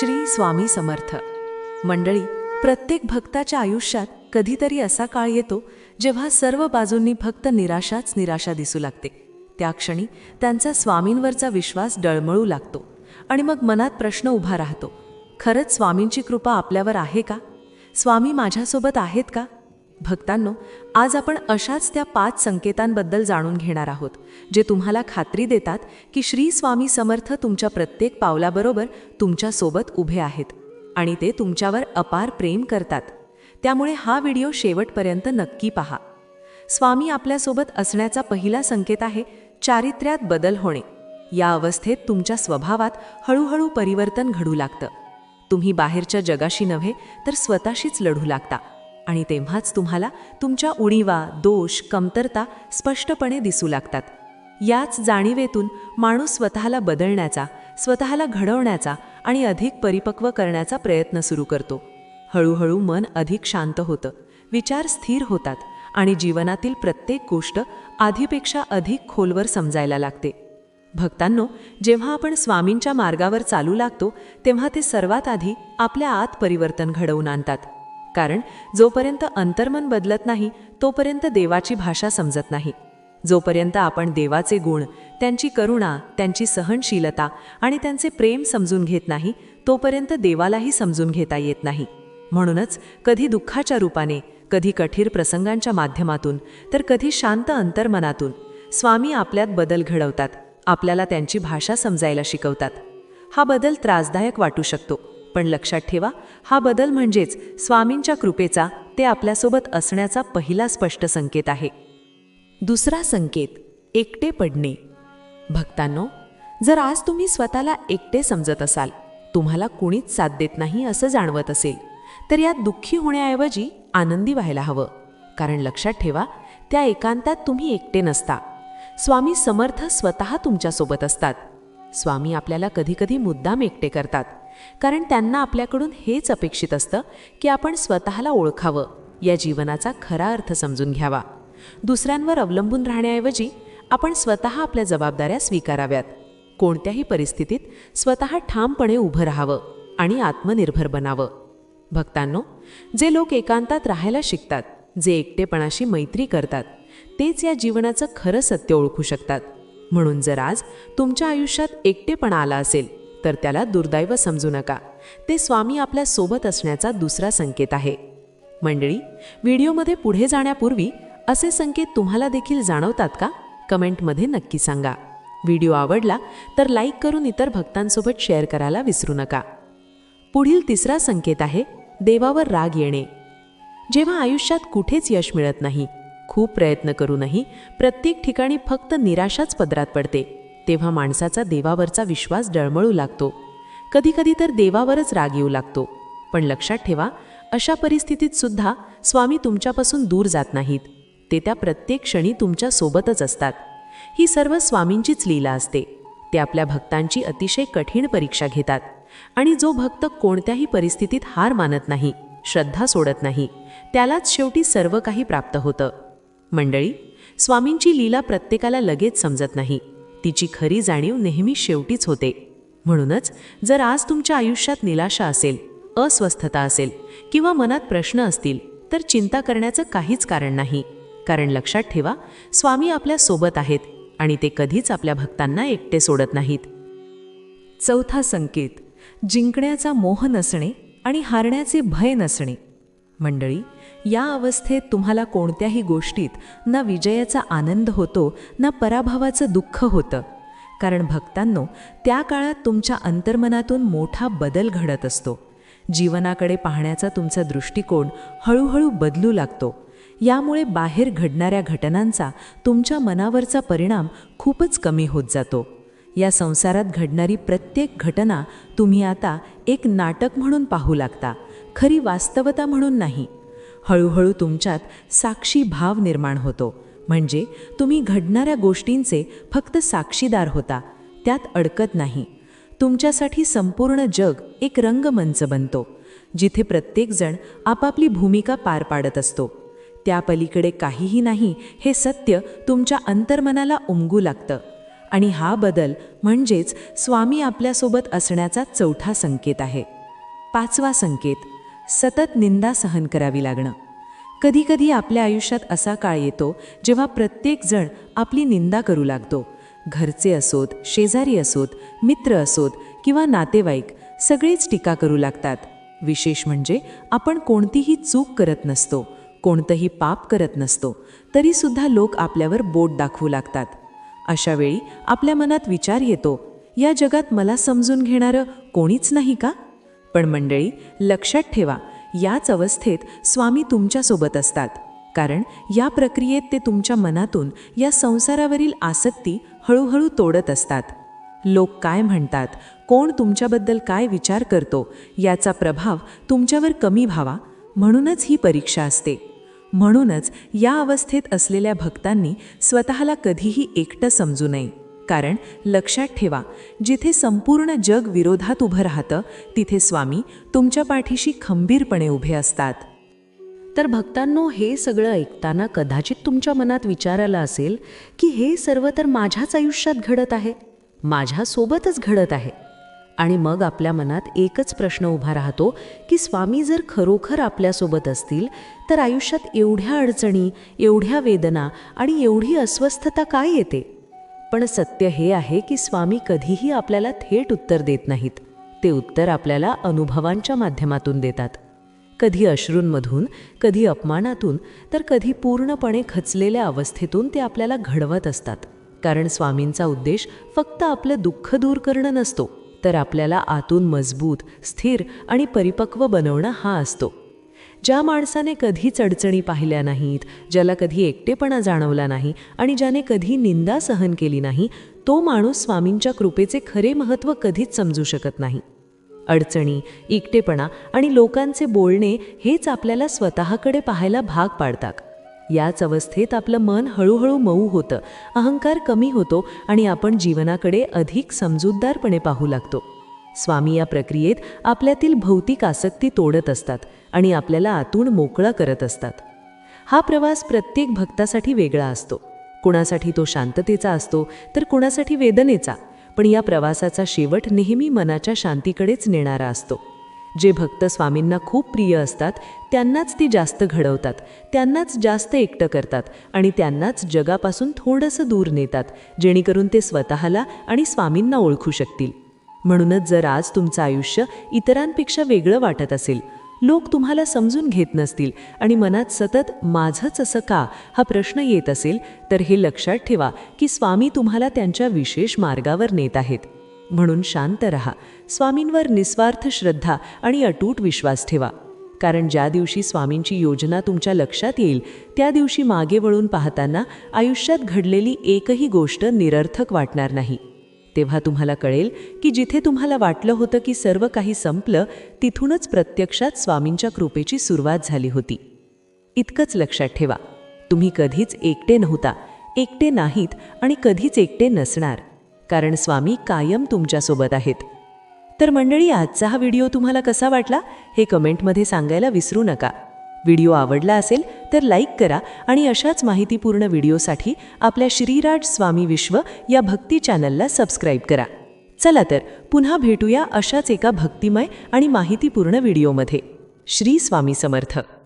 श्री स्वामी समर्थ. मंडळी प्रत्येक भक्ताच्या आयुष्यात कधीतरी असा काळ येतो जेव्हा सर्व बाजूंनी फक्त निराशाच निराशा दिसू लागते. त्या क्षणी त्यांचा स्वामींवरचा विश्वास डळमळू लागतो आणि मग मनात प्रश्न उभा राहतो. खरंच स्वामींची कृपा आपल्यावर आहे का? स्वामी माझ्यासोबत आहेत का? भक्तांनो आज आपण अशाच त्या पाच संकेतांबद्दल जाणून घेणार आहोत जे तुम्हाला खात्री देतात की श्री स्वामी समर्थ तुमच्या प्रत्येक पावलाबरोबर तुमच्यासोबत उभे आहेत आणि ते तुमच्यावर अपार प्रेम करतात. त्यामुळे हा व्हिडिओ शेवटपर्यंत नक्की पहा. स्वामी आपल्यासोबत असण्याचा पहिला संकेत आहे चारित्र्यात बदल होणे. या अवस्थेत तुमच्या स्वभावात हळूहळू परिवर्तन घडू लागतं. तुम्ही बाहेरच्या जगाशी नव्हे तर स्वतःशीच लढू लागता. आणि तेव्हाच तुम्हाला तुमच्या उणीवा दोष कमतरता स्पष्टपणे दिसू लागतात. याच जाणीवेतून माणूस स्वतःला बदलण्याचा स्वतःला घडवण्याचा आणि अधिक परिपक्व करण्याचा प्रयत्न सुरू करतो. हळूहळू मन अधिक शांत होतं विचार स्थिर होतात आणि जीवनातील प्रत्येक गोष्ट आधीपेक्षा अधिक खोलवर समजायला लागते. भक्तांनो जेव्हा आपण स्वामींच्या मार्गावर चालू लागतो तेव्हा ते सर्वात आधी आपल्या आत परिवर्तन घडवून आणतात. कारण जोपर्यंत अंतर्मन बदलत नाही तोपर्यंत देवाची भाषा समजत नाही. जोपर्यंत आपण देवाचे गुण त्यांची करुणा त्यांची सहनशीलता आणि त्यांचे प्रेम समजून घेत नाही तोपर्यंत देवालाही समजून घेता येत नाही. म्हणूनच कधी दुःखाच्या रूपाने कधी कठीर प्रसंगांच्या माध्यमातून तर कधी शांत अंतर्मनातून स्वामी आपल्यात बदल घडवतात आपल्याला त्यांची भाषा समजायला शिकवतात. हा बदल त्रासदायक वाटू शकतो. पण लक्षात ठेवा हा बदल म्हणजेच स्वामींच्या कृपेचा ते आपल्यासोबत असण्याचा पहिला स्पष्ट संकेत आहे. दुसरा संकेत एकटे पडणे. भक्तांनो जर आज तुम्ही स्वतःला एकटे समजत असाल तुम्हाला कुणीच साथ देत नाही असं जाणवत असेल तर यात दुःखी होण्याऐवजी आनंदी व्हायला हवं. कारण लक्षात ठेवा त्या एकांतात तुम्ही एकटे नसता. स्वामी समर्थ स्वतः तुमच्यासोबत असतात. स्वामी आपल्याला कधीकधी मुद्दाम एकटे करतात. कारण त्यांना आपल्याकडून हेच अपेक्षित असतं की आपण स्वतःला ओळखावं या जीवनाचा खरा अर्थ समजून घ्यावा. दुसऱ्यांवर अवलंबून राहण्याऐवजी आपण स्वतः आपल्या जबाबदाऱ्या स्वीकाराव्यात. कोणत्याही परिस्थितीत स्वतः ठामपणे उभं राहावं आणि आत्मनिर्भर बनावं. भक्तांनो जे लोक एकांतात राहायला शिकतात जे एकटेपणाशी मैत्री करतात तेच या जीवनाचं खरं सत्य ओळखू शकतात. म्हणून जर आज तुमच्या आयुष्यात एकटेपणा आला असेल तर त्याला दुर्दैव समजू नका. ते स्वामी आपल्यासोबत असण्याचा दुसरा संकेत आहे. मंडळी व्हिडिओमध्ये पुढे जाण्यापूर्वी असे संकेत तुम्हाला देखील जाणवतात का? कमेंटमध्ये नक्की सांगा. व्हिडिओ आवडला तर लाईक करून इतर भक्तांसोबत शेअर करायला विसरू नका. पुढील तिसरा संकेत आहे देवावर राग येणे. जेव्हा आयुष्यात कुठेच यश मिळत नाही खूप प्रयत्न करूनही प्रत्येक ठिकाणी फक्त निराशाच पदरात पडते. तेव्हा माणसाचा देवावरचा विश्वास डळमळू लागतो. कधीकधी तर देवावरच राग येऊ लागतो. पण लक्षात ठेवा अशा परिस्थितीत सुद्धा स्वामी तुमच्यापासून दूर जात नाहीत. ते त्या प्रत्येक क्षणी तुमच्या सोबतच असतात. ही सर्व स्वामींचीच लीला असते. ते आपल्या भक्तांची अतिशय कठीण परीक्षा घेतात आणि जो भक्त कोणत्याही परिस्थितीत हार मानत नाही श्रद्धा सोडत नाही त्यालाच शेवटी सर्व काही प्राप्त होतं. मंडळी स्वामींची लीला प्रत्येकाला लगेच समजत नाही. तिची खरी जाणीव नेहमी शेवटीच होते. म्हणूनच जर आज तुमच्या आयुष्यात निराशा असेल अस्वस्थता असेल किंवा मनात प्रश्न असतील तर चिंता करण्याचं काहीच कारण नाही. कारण लक्षात ठेवा स्वामी आपल्यासोबत आहेत आणि ते कधीच आपल्या भक्तांना एकटे सोडत नाहीत. चौथा संकेत जिंकण्याचा मोह नसणे आणि हारण्याचे भय नसणे. मंडळी या अवस्थेत तुम्हाला कोणत्याही गोष्टीत ना विजयाचा आनंद होतो ना पराभवाचं दुःख होतं. कारण भक्तांनो त्या काळात तुमच्या अंतर्मनातून मोठा बदल घडत असतो. जीवनाकडे पाहण्याचा तुमचा दृष्टिकोन हळूहळू बदलू लागतो. यामुळे बाहेर घडणाऱ्या घटनांचा तुमच्या मनावरचा परिणाम खूपच कमी होत जातो. या संसारात घडणारी प्रत्येक घटना तुम्ही आता एक नाटक म्हणून पाहू लागता खरी वास्तवता म्हणून नाही. हळूहळू तुमच्यात साक्षी भाव निर्माण होतो. म्हणजे तुम्ही घडणाऱ्या गोष्टींचे फक्त साक्षीदार होता. त्यात अडकत नाही. तुमच्यासाठी संपूर्ण जग एक रंगमंच बनतो. जिथे प्रत्येकजण आपापली भूमिका पार पाडत असतो. त्या पलीकडे काहीही नाही हे सत्य तुमच्या अंतर्मनाला उमगू लागतं. आणि हा बदल म्हणजेच स्वामी आपल्यासोबत असण्याचा चौथा संकेत आहे. पाचवा संकेत सतत निंदा सहन करावी लागणं. कधीकधी आपल्या आयुष्यात असा काळ येतो जेव्हा प्रत्येक जण आपली निंदा करू लागतो. घरचे असोत शेजारी असोत मित्र असोत किंवा नातेवाईक सगळेच टीका करू लागतात. विशेष म्हणजे आपण कोणतीही चूक करत नसतो कोणतंही पाप करत नसतो तरीसुद्धा लोक आपल्यावर बोट दाखवू लागतात. अशा वेळी आपल्या मनात विचार येतो या जगात मला समजून घेणारं कोणीच नाही का? पण मंडळी लक्षात ठेवा याच अवस्थेत स्वामी तुमच्यासोबत असतात. कारण या प्रक्रियेत ते तुमच्या मनातून या संसारावरील आसक्ती हळूहळू तोडत असतात. लोक काय म्हणतात कोण तुमच्याबद्दल काय विचार करतो याचा प्रभाव तुमच्यावर कमी व्हावा म्हणूनच ही परीक्षा असते. म्हणूनच या अवस्थेत असलेल्या भक्तांनी स्वतःला कधीही एकटं समजू नये. कारण लक्षात ठेवा जिथे संपूर्ण जग विरोधात उभं राहतं तिथे स्वामी तुमच्या पाठीशी खंबीरपणे उभे असतात. तर भक्तांनो हे सगळं ऐकताना कदाचित तुमच्या मनात विचार असेल की हे सर्व तर माझ्याच आयुष्यात घडत आहे माझ्यासोबतच घडत आहे. आणि मग आपल्या मनात एकच प्रश्न उभा राहतो की स्वामी जर खरोखर आपल्यासोबत असतील तर आयुष्यात एवढ्या अडचणी एवढ्या वेदना आणि एवढी अस्वस्थता काय येते? पण सत्य हे आहे की स्वामी कधीही आपल्याला थेट उत्तर देत नाहीत. ते उत्तर आपल्याला अनुभवांच्या माध्यमातून देतात. कधी अश्रूंमधून कधी अपमानातून तर कधी पूर्णपणे खचलेल्या अवस्थेतून ते आपल्याला घडवत असतात. कारण स्वामींचा उद्देश फक्त आपलं दुःख दूर करणं नसतो तर आपल्याला आतून मजबूत स्थिर आणि परिपक्व बनवणं हा असतो. ज्या माणसाने कधीच अडचणी पाहिल्या नाहीत ज्याला कधी एकटेपणा जाणवला नाही आणि ज्याने कधी निंदा सहन केली नाही तो माणूस स्वामींच्या कृपेचे खरे महत्त्व कधीच समजू शकत नाही. अडचणी एकटेपणा आणि लोकांचे बोलणे हेच आपल्याला स्वतःकडे पाहायला भाग पाडतात. याच अवस्थेत आपलं मन हळूहळू मऊ होतं अहंकार कमी होतो आणि आपण जीवनाकडे अधिक समजूतदारपणे पाहू लागतो. स्वामी या प्रक्रियेत आपल्यातील भौतिक आसक्ती तोडत असतात. आणि आपल्याला आतून मोकळा करत असतात. हा प्रवास प्रत्येक भक्तासाठी वेगळा असतो. कुणासाठी तो शांततेचा असतो तर कुणासाठी वेदनेचा पण या प्रवासाचा शेवट नेहमी मनाच्या शांतीकडेच नेणारा असतो. जे भक्त स्वामींना खूप प्रिय असतात त्यांनाच ती जास्त घडवतात त्यांनाच जास्त एकटं करतात आणि त्यांनाच जगापासून थोडंसं दूर नेतात जेणेकरून ते स्वतःला आणि स्वामींना ओळखू शकतील. म्हणूनच जर आज तुमचं आयुष्य इतरांपेक्षा वेगळं वाटत असेल लोक तुम्हाला समजून घेत नसतील आणि मनात सतत माझंच असं का? हा प्रश्न येत असेल तर हे लक्षात ठेवा की स्वामी तुम्हाला त्यांच्या विशेष मार्गावर नेत आहेत. म्हणून शांत रहा. स्वामींवर निस्वार्थ श्रद्धा आणि अटूट विश्वास ठेवा. कारण ज्या दिवशी स्वामींची योजना तुमच्या लक्षात येईल त्या दिवशी मागे वळून पाहताना आयुष्यात घडलेली एकही गोष्ट निरर्थक वाटणार नाही. तेव्हा तुम्हाला कळेल की जिथे तुम्हाला वाटलं होतं की सर्व काही संपलं तिथूनच प्रत्यक्षात स्वामींच्या कृपेची सुरुवात झाली होती. इतकंच लक्षात ठेवा तुम्ही कधीच एकटे नव्हता एकटे नाहीत आणि कधीच एकटे नसणार कारण स्वामी कायम तुमच्यासोबत आहेत. तर मंडळी आजचा हा व्हिडिओ तुम्हाला कसा वाटला हे कमेंटमध्ये सांगायला विसरू नका. व्हिडिओ आवडला असेल तर लाईक करा आणि अशाच माहितीपूर्ण व्हिडिओसाठी आपल्या श्रीराज स्वामी विश्व या भक्ती चॅनलला सबस्क्राईब करा. चला तर पुन्हा भेटूया अशाच एका भक्तिमय आणि माहितीपूर्ण व्हिडिओमध्ये. श्री स्वामी समर्थ.